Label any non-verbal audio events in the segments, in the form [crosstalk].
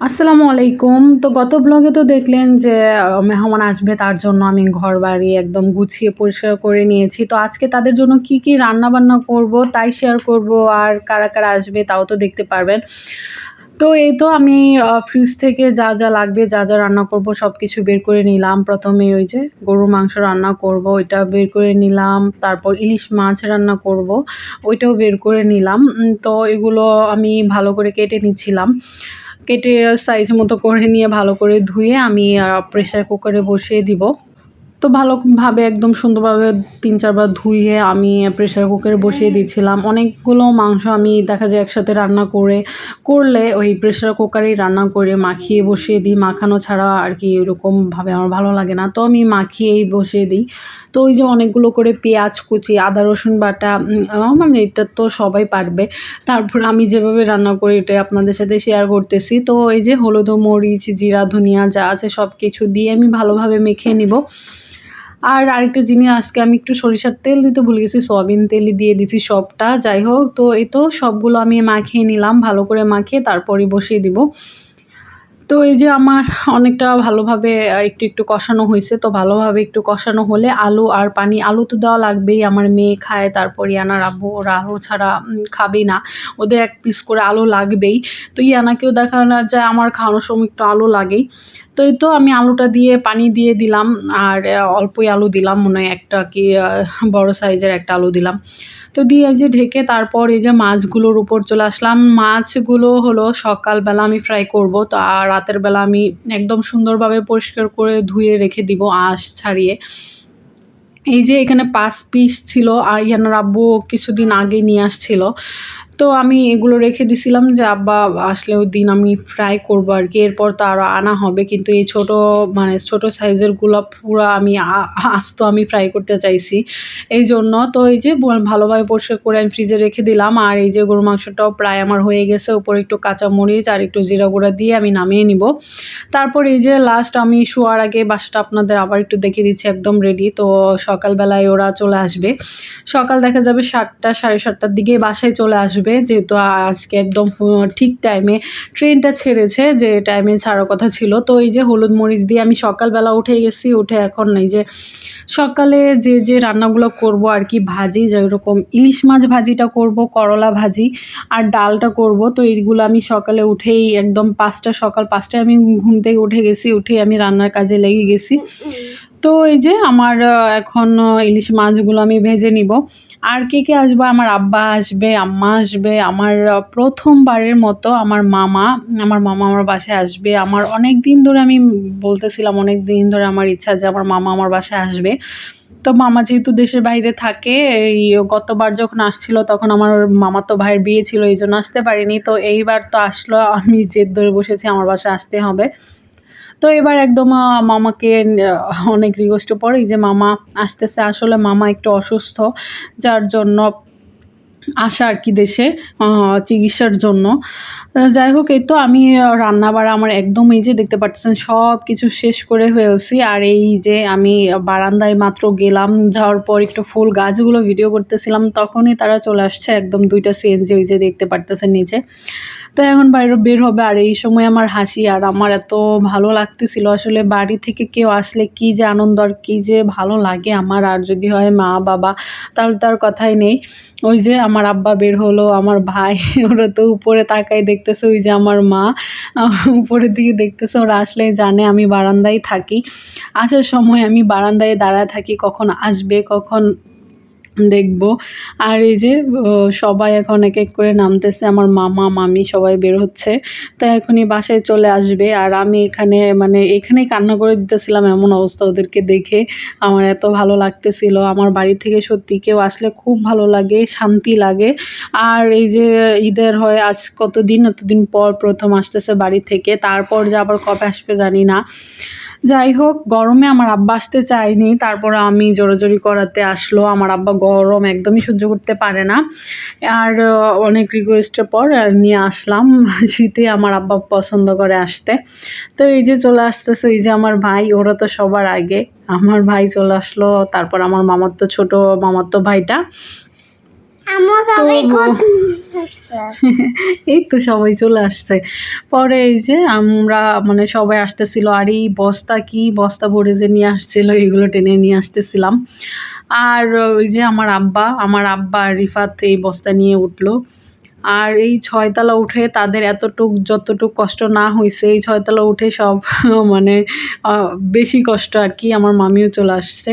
আসসালামু আলাইকুম। তো গত ব্লগে তো দেখলেন যে মেহমান আসবে, তার জন্য আমি ঘর বাড়ি একদম গুছিয়ে পরিষ্কার করে নিয়েছি। তো আজকে তাদের জন্য কি কি রান্না বান্না করব, তাই শেয়ার করব, আর কারা কারা আসবে তাও তো দেখতে পারবেন। তো এই তো আমি ফ্রিজ থেকে যা যা লাগবে, যা যা রান্না করব সব কিছু বের করে নিলাম। প্রথমে ওই যে গরুর মাংস রান্না করব, ওইটা বের করে নিলাম। তারপর ইলিশ মাছ রান্না করব, ওইটাও বের করে নিলাম। তো এগুলো আমি ভালো করে কেটে নিচ্ছিলাম। কেটে সাইজ মতো করে নিয়ে ভালো করে ধুয়ে আমি প্রেশার কুকারে বসিয়ে দিব। তো ভালোভাবে একদম সুন্দরভাবে তিন চারবার ধুয়ে আমি প্রেসার কুকারে বসিয়ে দিয়েছিলাম অনেকগুলো মাংস আমি দেখা যায় একসাথে রান্না করে, করলে ওই প্রেশার কুকারেই রান্না করে মাখিয়ে বসিয়ে দিই। মাখানো ছাড়া আর কি এরকমভাবে আমার ভালো লাগে না। তো আমি মাখিয়েই বসিয়ে দিই। তো ওই যে অনেকগুলো করে পেঁয়াজ কুচি, আদা, রসুন বাটা মানে এটা তো সবাই পারবে। তারপর আমি যেভাবে রান্না করি এটাই আপনাদের সাথে শেয়ার করতেছি। তো এই যে হলুদ, মরিচ, জিরা, ধনিয়া যা আছে সব কিছু দিয়ে আমি ভালোভাবে মেখে নিব। আর আরেকটা জিনিস, আজকে আমি একটু সরিষার তেল দিতে ভুলে গেছি, সয়াবিন তেলই দিয়ে দিছি সবটা। যাই হোক, তো এই তো সবগুলো আমি মাখিয়ে নিলাম, ভালো করে মাখিয়ে তারপরে বসিয়ে দিব। তো এই যে আমার অনেকটা ভালোভাবে একটু একটু কষানো হয়েছে, তো ভালোভাবে একটু কষানো হলে আলু আর পানি, আলু তো দেওয়া লাগবেই, আমার মেয়ে খায়, তারপর ইয়ানার আব্বু ওরা আলু ছাড়া খাবেই না, ওদের এক পিস করে আলু লাগবেই, তো ইয়ানাকেও দেখা যায়, আমার খাওয়ানোর সময় একটু আলু লাগেই, তো এই তো আমি আলুটা দিয়ে পানি দিয়ে দিলাম, আর অল্পই আলু দিলাম, মনে হয় একটা কি বড় সাইজের একটা আলু দিলাম তো দিয়ে এই যে ঢেকে তারপর এই যে মাছগুলোর উপর চলে আসলাম। মাছগুলো হলো সকালবেলা আমি ফ্রাই করব, তো আর রাতের বেলা আমি একদম সুন্দরভাবে পরিষ্কার করে ধুয়ে রেখে দিব আঁশ ছাড়িয়ে। এই যে এখানে পাঁচ পিস ছিল, আর ইয়ান রাব্বু কিছুদিন আগে নিয়ে আসছিল। তো আমি এগুলো রেখে দিছিলাম যে, আব্বা, আসলে ওই দিন আমি ফ্রাই করব আর কি। এরপর তো আরও আনা হবে, কিন্তু এই ছোট মানে ছোট সাইজেরগুলো পুরো আমি আস্ত আমি ফ্রাই করতে চাইছি। এই জন্য তো এই যে ভালোভাবে পরিষ্কার করে আমি ফ্রিজে রেখে দিলাম। আর এই যে গরু মাংসটাও প্রায় আমার হয়ে গেছে। উপরে একটু কাঁচা মরিচ আর একটু জিরা গুঁড়া দিয়ে আমি নামিয়ে নিব। তারপর এই যে লাস্ট আমি শোয়ার আগে বাসাটা আপনাদের আবার একটু দেখিয়ে দিচ্ছি, একদম রেডি তো সকালবেলায় ওরা চলে আসবে। সকাল দেখা যাবে সাতটা, সাড়ে সাতটার দিকে বাসায় চলে আসবে। যেহেতু আজকে একদম ঠিক টাইমে ট্রেনটা ছেড়েছে, যে টাইমে ছাড়ার কথা ছিল। তো এই যে হলুদ মরিচ দিয়ে আমি সকালবেলা উঠে গেছি, উঠে এখন এই যে সকালে যে যে রান্নাগুলো করব আর কি, ভাজি, যেরকম ইলিশ মাছ ভাজিটা করব, করলা ভাজি আর ডালটা করব, তো এইগুলো আমি সকালে উঠেই একদম পাঁচটা, সকাল পাঁচটায় আমি ঘুম থেকে উঠে গেছি, উঠেই আমি রান্নার কাজে লেগে গেছি। তো এই যে আমার এখন ইলিশ মাছগুলো আমি ভেজে নিব। আর কে কে আসবে? আমার আব্বা আসবে, আম্মা আসবে, আমার প্রথমবারের মতো আমার মামা আমার মামা আমার বাসায় আসবে। আমার অনেক দিন ধরে আমি বলতেছিলাম, অনেক দিন ধরে আমার ইচ্ছা যে আমার মামা আমার বাসায় আসবে। তো মামা যেহেতু দেশের বাইরে থাকে, এই, গতবার যখন আসছিল তখন আমার মামা তো ভাইয়ের বিয়ে ছিল, এই জন্য আসতে পারিনি। তো এইবার তো আসলো, আমি জেদ ধরে বসেছি আমার বাসায় আসতে হবে। তো এবার একদম মামাকে অনেক রিকোয়েস্ট পরে এই যে মামা আসতেছে। আসলে মামা একটু অসুস্থ, যার জন্য আসা আর কি দেশে চিকিৎসার জন্য। যাই হোক এই তো আমি আহ, রান্না বাড়া আমার একদম এই যে দেখতে পাচ্ছেন সব কিছু শেষ করে ফেলছি। আর এই যে আমি বারান্দায় মাত্র গেলাম যাওয়ার পর একটু ফুল গাছগুলো ভিডিও করতেছিলাম তখনই তারা চলে আসছে একদম দুইটা সিএনজি ওই যে দেখতে পারতেছেন নিচে। তো এখন বাইরে বের হবে আর এই সময় আমার হাসি আর আমার এত ভালো লাগতেছিল। আসলে বাড়ি থেকে কেউ আসলে কি যে আনন্দ আর কী যে ভালো লাগে আমার আর যদি হয় মা বাবা তাহলে তার কথাই নেই। ওই যে আমার আব্বা বের হলো, আমার ভাই, ওরা তো উপরে তাকাই দেখতেছে, ওই যে আমার মা, উপরের দিকে দেখতেছে, ওরা আসলে জানে আমি বারান্দায় থাকি। আসার সময় আমি বারান্দায় দাঁড়ায় থাকি, কখন আসবে, কখন দেখব। আর এই যে সবাই এখন এক এক করে নামতেছে, আমার মামা, মামি সবাই বের হচ্ছে। তো এখনই বাসায় চলে আসবে। আর আমি এখানে মানে এখানেই কান্না করে দিতেছিলাম এমন অবস্থা ওদেরকে দেখে। আমার এত ভালো লাগতেছিল। আমার বাড়ি থেকে সত্যি কেউ আসলে খুব ভালো লাগে, শান্তি লাগে। আর এই যে, ঈদের হয়, আজ কতদিন? এতদিন পর প্রথম আসতেছে বাড়ি থেকে। তারপর যে আবার কবে আসবে জানি না। যাই হোক, গরমে আমার আব্বা আসতে চায়নি। তারপর আমি জোরাজোরি করাতে আসলো। আমার আব্বা গরম একদমই সহ্য করতে পারে না। আর অনেক রিকোয়েস্টের পর আর নিয়ে আসলাম শীতে আমার আব্বা পছন্দ করে আসতে। তো এই যে চলে আসতেছে, এই যে আমার ভাই, ওরা তো সবার আগে। আমার ভাই চলে আসলো, তারপর আমার মামার তো ছোটো মামার তো ভাইটা আমার সবাই তবুও। করছে [laughs] এই তো সবাই চলে আসছে। পরে এই যে আমরা মানে সবাই আসতেছিল আর এই বস্তা কি বস্তা ভরে যে নিয়ে আসছিল এগুলো টেনে নিয়ে আসতেছিলাম। আর ওই যে আমার আব্বা আমার আব্বা রিফাত এই বস্তা নিয়ে উঠল। আর এই ছয়তলা উঠে তাদের এতটুক, যতটুক কষ্ট না হয়েছে এই ছয়তলা উঠে সব [laughs] মানে বেশি কষ্ট আর কি আমার মামিও চলে আসছে।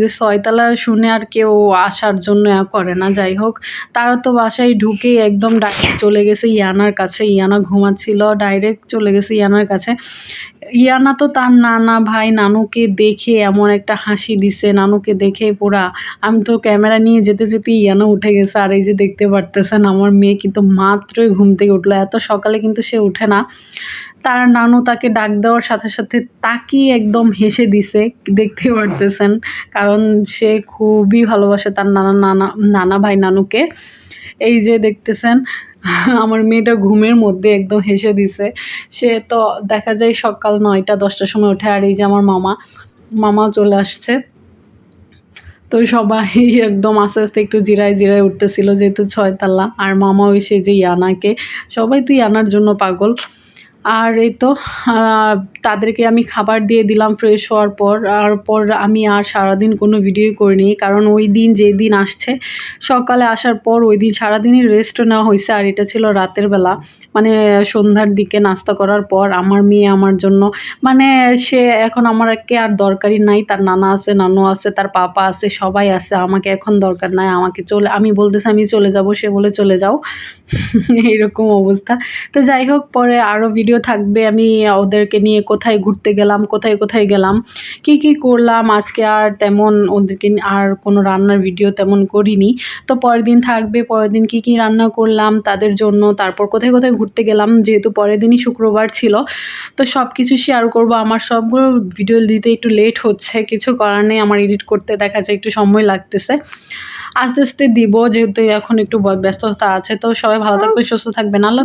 যে ছয়তলা শুনে আর কেউ আসার জন্য করে না, যাই হোক। তারা তো বাসায় ঢুকেই একদম ডাইরেক্ট চলে গেছে ইয়ানার কাছে। ইয়ানা ঘুমাচ্ছিল ডাইরেক্ট চলে গেছে ইয়ানার কাছে। ইয়ানা তো তার নানা ভাই নানুকে দেখে এমন একটা হাসি দিছে, নানুকে দেখে পুরা, আমি তো ক্যামেরা নিয়ে যেতে যেতে ইয়ানা উঠে গেছে, আর এই যে দেখতে পারতেছেন, আমার মেয়ে কিন্তু মাত্রই ঘুম থেকে উঠল। এত সকালে কিন্তু সে উঠে না। তার নানু তাকে ডাক দেওয়ার সাথে সাথে তাকিয়ে একদম হেসে দিছে, দেখতে পারতেছেন। কারণ সে খুবই ভালোবাসে তার নানা নানা নানা ভাই নানুকে। এই যে দেখতেছেন, আমার মেয়েটা ঘুমের মধ্যে একদম হেসে দিছে। সে তো দেখা যায় সকাল নয়টা, দশটার সময় ওঠে। আর এই যে আমার মামা মামাও চলে আসছে। তো সবাই [laughs] একদম আস্তে আস্তে একটু জিরায় জিরায় উঠতেছিল, যেহেতু ছয় ছয়তলা, আর মামা ওই সে যে ইয়ানাকে, সবাই তুই ইয়ানার জন্য পাগল। আর এই তো তাদেরকে আমি খাবার দিয়ে দিলাম ফ্রেশ হওয়ার পর। আর পর আমি আর সারাদিন কোনো ভিডিও করিনি, কারণ ওই দিন যেই দিন আসছে, সকালে আসার পর ওই দিন সারাদিনই রেস্ট নেওয়া হয়েছে, আর এটা ছিল রাতের বেলা। মানে সন্ধ্যার দিকে নাস্তা করার পর আমার মেয়ে আমার জন্য মানে সে এখন আমার কে আর দরকারই নাই, তার নানা আছে, নানু আছে, তার পাপা আছে, সবাই আছে, আমাকে এখন দরকার নাই, আমাকে চলে, আমি বলতেছি আমি চলে যাব, সে বলে চলে যাও। [laughs] এইরকম অবস্থা। তো যাই হোক, পরে আরও ভিডিও থাকবে, আমি ওদেরকে নিয়ে কোথায় ঘুরতে গেলাম, কোথায় কোথায় গেলাম, কি কি করলাম, আজকে আর তেমন ওদেরকে আর কোনো রান্নার ভিডিও তেমন করিনি। তো পরের দিন থাকবে, পরের দিন কি কি রান্না করলাম, তাদের জন্য, তারপর কোথায় কোথায় ঘুরতে গেলাম, যেহেতু পরের দিনই শুক্রবার ছিল, তো সব কিছু শেয়ার করব। আমার সবগুলো ভিডিও দিতে একটু লেট হচ্ছে, কিছু করার নেই, আমার এডিট করতে দেখা যায় একটু সময় লাগতেছে। আস্তে আস্তে দিব, যেহেতু এখন একটু ব্যস্ততা আছে, তো সবাই ভালো থাকবে সুস্থ থাকবেন, আল্লাহ।